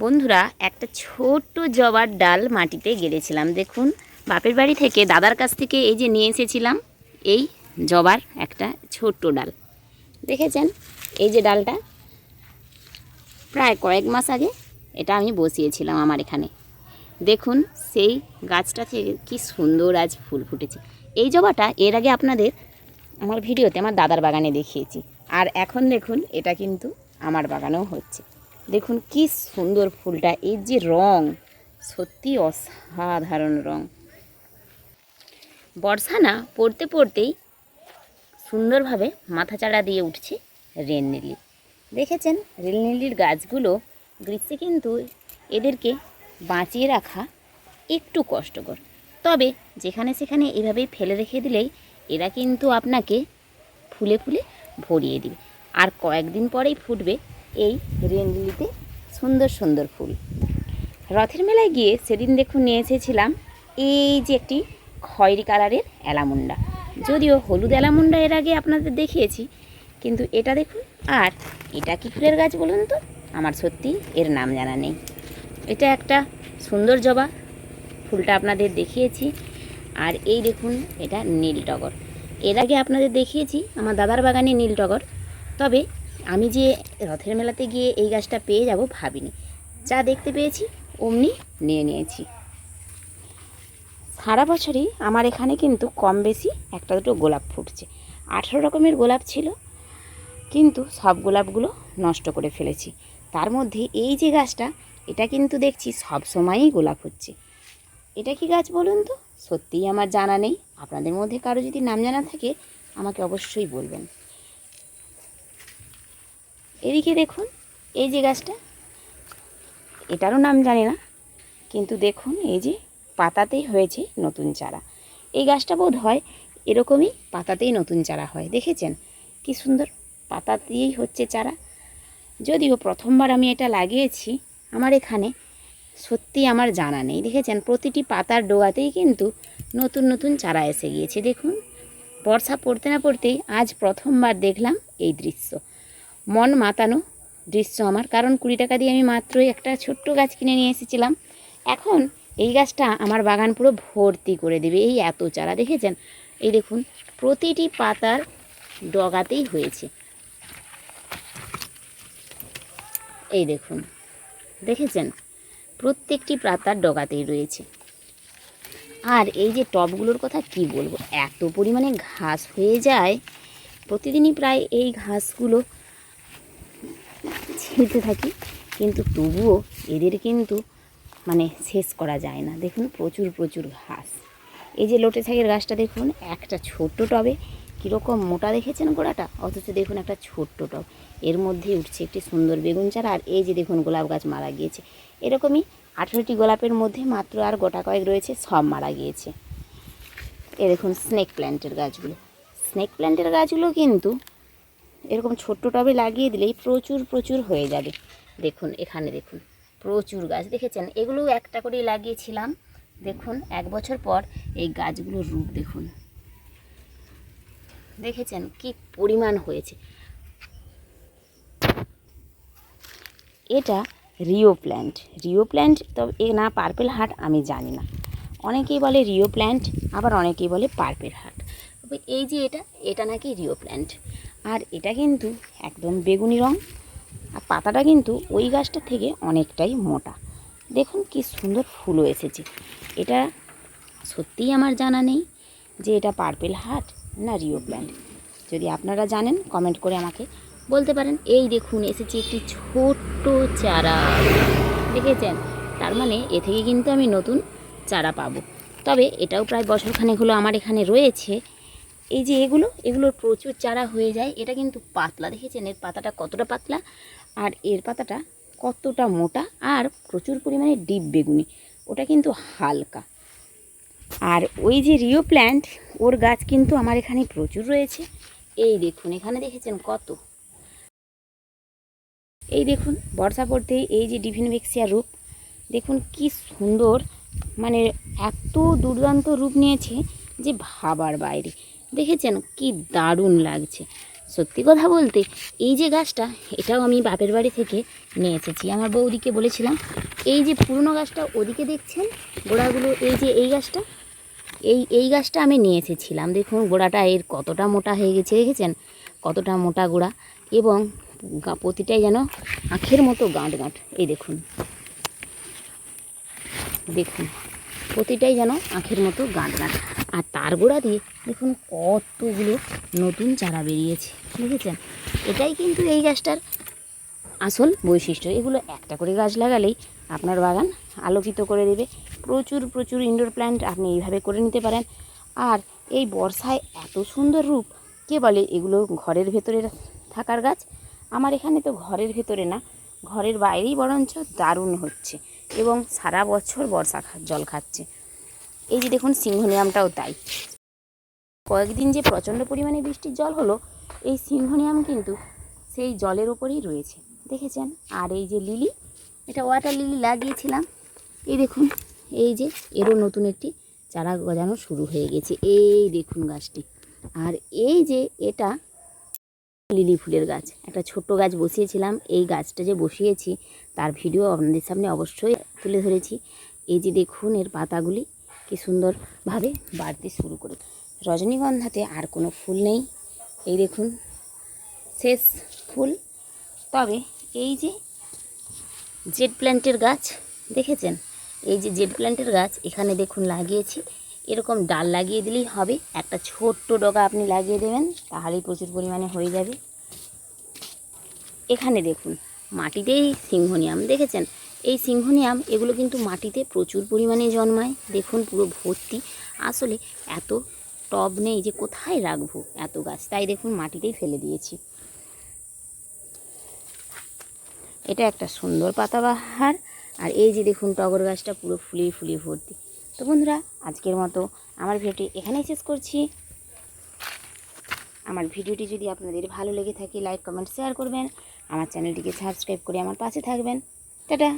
বন্ধুরা, একটা ছোট্ট জবার ডাল মাটিতে গেড়েছিলাম। দেখুন, বাপের বাড়ি থেকে দাদার কাছ থেকে এই যে নিয়ে এসেছিলাম, এই জবার একটা ছোট্ট ডাল। দেখেছেন? এই যে ডালটা, প্রায় কয়েক মাস আগে এটা আমি বসিয়েছিলাম আমার এখানে। দেখুন, সেই গাছটা থেকে কি সুন্দর আজ ফুল ফুটেছে। এই জবাটা এর আগে আপনাদের আমার ভিডিওতে আমার দাদার বাগানে দেখিয়েছি। আর এখন দেখুন, এটা কিন্তু আমার বাগানেও হচ্ছে। দেখুন কি সুন্দর ফুলটা এর যে রং, সত্যি অসাধারণ রং। বর্ষা না, পড়তে পড়তেই সুন্দরভাবে মাথাচাড়া দিয়ে উঠছে রেলনীলি। দেখেছেন? রেলনীলির গাছগুলো গ্রীষ্মে কিন্তু এদেরকে বাঁচিয়ে রাখা একটু কষ্টকর। তবে যেখানে সেখানে এভাবেই ফেলে রেখে দিলেই এরা কিন্তু আপনাকে ফুলে ফুলে ভরিয়ে দিবে। আর কয়েকদিন পরেই ফুটবে এই রেঞ্জলিতে সুন্দর সুন্দর ফুল। রথের মেলায় গিয়ে সেদিন দেখুন নিয়ে এসেছিলাম এই যে একটি খয়েরি কালারের অ্যালামুন্ডা যদিও হলুদ অ্যালামুন্ডা এর আগে আপনাদের দেখিয়েছি, কিন্তু এটা দেখুন, আর এটা কি ফুলের গাছ বলুন তো? আমার সত্যি এর নাম জানা নেই। এটা একটা সুন্দর জবা, ফুলটা আপনাদের দেখিয়েছি, আর এই দেখুন, এটা নীল টগর। এর আগে আপনাদের দেখিয়েছি, আমার দাদার বাগানে নীল টগর, তবে আমি যে রথের মেলাতে গিয়ে এই গাছটা পেয়ে যাব ভাবিনি। যা দেখতে পেয়েছি, অমনি নিয়ে নিয়েছি। সারা বছরই আমার এখানে কিন্তু কম বেশি একটা দুটো গোলাপ ফুটছে। আঠেরো রকমের গোলাপ ছিল, কিন্তু সব গোলাপগুলো নষ্ট করে ফেলেছি। তার মধ্যে এই যে গাছটা, এটা কিন্তু দেখছি সব সময়ই গোলাপ হচ্ছে এটা কি গাছ বলুন তো? সত্যিই আমার জানা নেই। আপনাদের মধ্যে কারও যদি নাম জানা থাকে, আমাকে অবশ্যই বলবেন। এদিকে দেখুন, এই যে গাছটা, এটারও নাম জানি না, কিন্তু দেখুন এই যে পাতাতেই হয়েছে নতুন চারা। এই গাছটা বোধ হয় এরকমই পাতাতেই নতুন চারা হয়, দেখেছেন? কি সুন্দর পাতা দিয়েই হচ্ছে চারা। যদিও প্রথমবার আমি এটা লাগিয়েছি, আমার এখানে সত্যি আমার জানা নেই, দেখেছেন? প্রতিটি পাতার ডোগাতেই কিন্তু নতুন নতুন চারা এসে গিয়েছে, দেখুন। বর্ষা পড়তে না পড়তেই আজ প্রথমবার দেখলাম এই দৃশ্য। মন মাতানো দৃশ্য আমার। কারণ কুড়ি টাকা দিয়ে আমি মাত্রই একটা ছোট্ট গাছ কিনে নিয়ে এসেছিলাম। এখন এই গাছটা আমার বাগান পুরো ভর্তি করে দেবে। এই এত চারা দেখেছেন? এই দেখুন, প্রতিটি পাতার ডগাতেই হয়েছে। এই দেখুন, দেখেছেন? প্রত্যেকটি পাতার ডগাতেই রয়েছে। আর এই যে টবগুলোর কথা কি বলব? এত পরিমাণে ঘাস হয়ে যায়। প্রতিদিনই প্রায় এই ঘাসগুলো ছিঁড়তে থাকি, কিন্তু তবুও এদের কিন্তু মানে শেষ করা যায় না। দেখুন, প্রচুর প্রচুর ঘাস। এই যে লোটে শাকের গাছটা দেখুন, একটা ছোট্ট টবে। কীরকম মোটা দেখেছেন গোড়াটা? অথচ দেখুন, একটা ছোট্ট টব। এর মধ্যে উঠছে একটি সুন্দর বেগুন চারা, আর এই যে দেখুন, গোলাপ গাছ মারা গিয়েছে। এরকমই আঠেরোটি গোলাপের মধ্যে মাত্র আর গোটা কয়েক রয়েছে, সব মারা গিয়েছে। এ দেখুন স্নেক প্ল্যান্টের গাছগুলো। স্নেক প্ল্যান্টের গাছগুলো কিন্তু এরকম ছোট্ট টবে লাগিয়ে দিলেই প্রচুর প্রচুর হয়ে যাবে। দেখুন, এখানে দেখুন, প্রচুর গাছ দেখেছেন? এগুলো একটা করেই লাগিয়েছিলাম। দেখুন, এক বছর পর এই গাছগুলোর রূপ দেখুন। দেখেছেন কি পরিমাণ হয়েছে? এটা রিও প্ল্যান্ট। রিও প্ল্যান্ট তো এ না পার্পেল হাট আমি জানি না। অনেকেই বলে রিও প্ল্যান্ট, আবার অনেকেই বলে পার্পেল হাট। তবে এই যে এটা এটা নাকি রিও প্ল্যান্ট। আর এটা কিন্তু একদম বেগুনি রং। আর পাতাটা কিন্তু ওই গাছটা থেকে অনেকটাই মোটা। দেখুন কি সুন্দর ফুলও এসেছে। এটা সত্যিই আমার জানা নেই যে এটা পার্পেল হার্ট না রিও প্ল্যান্ট যদি আপনারা জানেন কমেন্ট করে আমাকে বলতে পারেন। এই দেখুন, এসেছে একটি ছোট্ট চারা। দেখেছেন? তার মানে এ থেকে কিন্তু আমি নতুন চারা পাবো। তবে এটাও প্রায় বছরখানেক হলো আমার এখানে রয়েছে। এই যে এগুলো, এগুলোর প্রচুর চারা হয়ে যায়। এটা কিন্তু পাতলা, দেখেছেন? এর পাতাটা কতটা পাতলা? আর এর পাতাটা কতটা মোটা? আর প্রচুর পরিমাণে ডিপ বেগুনি। ওটা কিন্তু হালকা। আর ওই যে রিও প্ল্যান্ট, ওর গাছ কিন্তু আমার এখানে প্রচুর রয়েছে। এই দেখুন, এখানে দেখেছেন কত? এই দেখুন, বর্ষা পড়তেই এই যে ডিভিনভেক্সিয়া রূপ, দেখুন কি সুন্দর। মানে এত দুর্দান্ত রূপ নিয়েছে যে ভাবার বাইরে। দেখেছেন কি দারুণ লাগছে। সত্যি কথা বলতে, এই যে গাছটা, এটাও আমি বাপের বাড়ি থেকে নিয়ে এসেছি। আমার বৌদিকে বলেছিলাম, এই যে পুরনো গাছটা ওদিকে দেখছেন? গোড়াগুলো, এই যে এই গাছটা, এই এই গাছটা আমি নিয়ে এসেছিলাম। দেখুন, গোড়াটা এর কতটা মোটা হয়ে গেছে, দেখেছেন? কতটা মোটা গোড়া এবং প্রতিটাই যেন আখের মতো গাঁট গাঁট এই দেখুন দেখুন। প্রতিটাই যেন আখের মতো গাঁট গাঁট আর তার গোড়া দিয়ে দেখুন কতগুলো নতুন চারা বেরিয়েছে, দেখেছেন? এটাই কিন্তু এই গাছটার আসল বৈশিষ্ট্য। এগুলো একটা করে গাছ লাগালেই আপনার বাগান আলোকিত করে দেবে। প্রচুর প্রচুর ইনডোর প্ল্যান্ট আপনি এইভাবে করে নিতে পারেন। আর এই বর্ষায় এত সুন্দর রূপ, কে বলে এগুলো ঘরের ভেতরে থাকার গাছ? আমার এখানে তো ঘরের ভেতরে না, ঘরের বাইরেই বরঞ্চ দারুণ হচ্ছে। এবং সারা বছর বর্ষা খা- জল খাচ্ছে। এই যে দেখুন, সিংহনিয়ামটাও তাই। কয়েকদিন যে প্রচণ্ড পরিমাণে বৃষ্টির জল হলো, এই সিংহনিয়াম কিন্তু সেই জলের ওপরেই রয়েছে। দেখেছেন? আর এই যে লিলি, এটা ওয়াটার লিলি লাগিয়েছিলাম। এই দেখুন, এই যে এরও নতুন একটি চারা গজানো শুরু হয়ে গেছে। এই দেখুন গাছটি। আর এই যে এটা লিলি ফুলের গাছ। একটা ছোট্ট গাছ বসিয়েছিলাম। এই গাছটা যে বসিয়েছি, তার ভিডিও আপনাদের সামনে অবশ্যই তুলে ধরেছি। এই যে দেখুন, এর পাতাগুলি কি সুন্দরভাবে বাড়তে শুরু করে। রজনীগন্ধাতে আর কোনো ফুল নেই। এই দেখুন, শেষ ফুল। তবে এই যে জেড প্ল্যান্টের গাছ, দেখেছেন? এই যে জেড প্ল্যান্টের গাছ, এখানে দেখুন লাগিয়েছি। এরকম ডাল লাগিয়ে দিলেই হবে। একটা ছোট্ট ডগা আপনি লাগিয়ে দেবেন, তাহলেই প্রচুর পরিমাণে হয়ে যাবে। এখানে দেখুন, মাটিতেই সিংহনিয়াম, দেখেছেন? এই সিংহনিয়াম, এগুলো কিন্তু মাটিতে প্রচুর পরিমাণে জন্মায়। দেখুন, পুরো ভর্তি। আসলে এত টব নেই যে কোথায় রাখব এত গাছ। তাই দেখুন, মাটিতেই ফেলে দিয়েছি। এটা একটা সুন্দর পাতাবাহার। আর এই যে দেখুন, টগর গাছটা পুরো ফুলিয়ে ফুলিয়ে ভর্তি। তো বন্ধুরা, আজকের মতো আমার ভিডিওটি এখানেই শেষ করছি। আমার ভিডিওটি যদি আপনাদের ভালো লেগে থাকে লাইক কমেন্ট শেয়ার করবেন। আমার চ্যানেলটিকে সাবস্ক্রাইব করে আমার পাশে থাকবেন। টাটা!